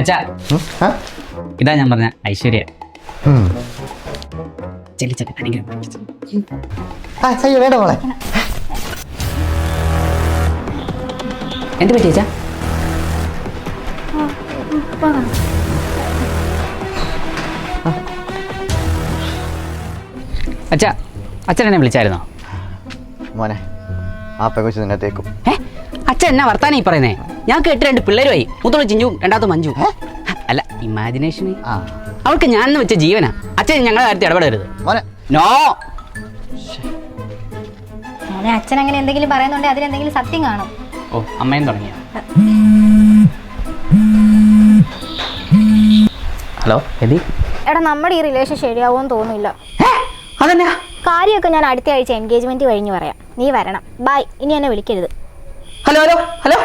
അച്ഛാ. ഇതാ ഞാൻ പറഞ്ഞ ഐശ്വര്യ. വേണ്ട മോളെ. എന്ത് പറ്റി അച്ഛാ? അച്ഛാ അച്ഛൻ എന്നെ വിളിച്ചായിരുന്നോ? മോനെ ആ പെകുച്ച് നിന്നെ തേക്കും. അച്ഛൻ എന്നാ വർത്താനം ഈ പറയുന്നേ? ഞാൻ കേട്ട് രണ്ട് പിള്ളേരുമായി. മൂത്തോൾ ചിഞ്ചു രണ്ടാമത്തെ മഞ്ജു അല്ല ഇമാജിനേഷൻ ആ. അവൾക്ക് ഞാൻ വെച്ച ജീവനാ. അച്ഛൻ ഞങ്ങളുടെ കാര്യത്തിൽ ഇടപെടരുത്. മോനെ. നോ. മോനെ അച്ഛൻ അങ്ങനെ എന്തെങ്കിലും പറയുന്നുണ്ടെങ്കിൽ അതിലെന്തെങ്കിലും സത്യം കാണും. ഓ അമ്മയും തുടങ്ങിയ? ഹലോ എതി എടാ നമ്മുടെ ഈ റിലേഷൻ ശരിയാവുമെന്ന് തോന്നുന്നില്ല. അതെന്നാ? കാര്യമൊക്കെ ഞാൻ അടുത്ത ആഴ്ച എൻഗേജ്മെന്റ് കഴിഞ്ഞ് പറയാം. നീ വരണം. ബൈ ഇനി എന്നെ വിളിക്കരുത്. Hello hello hello?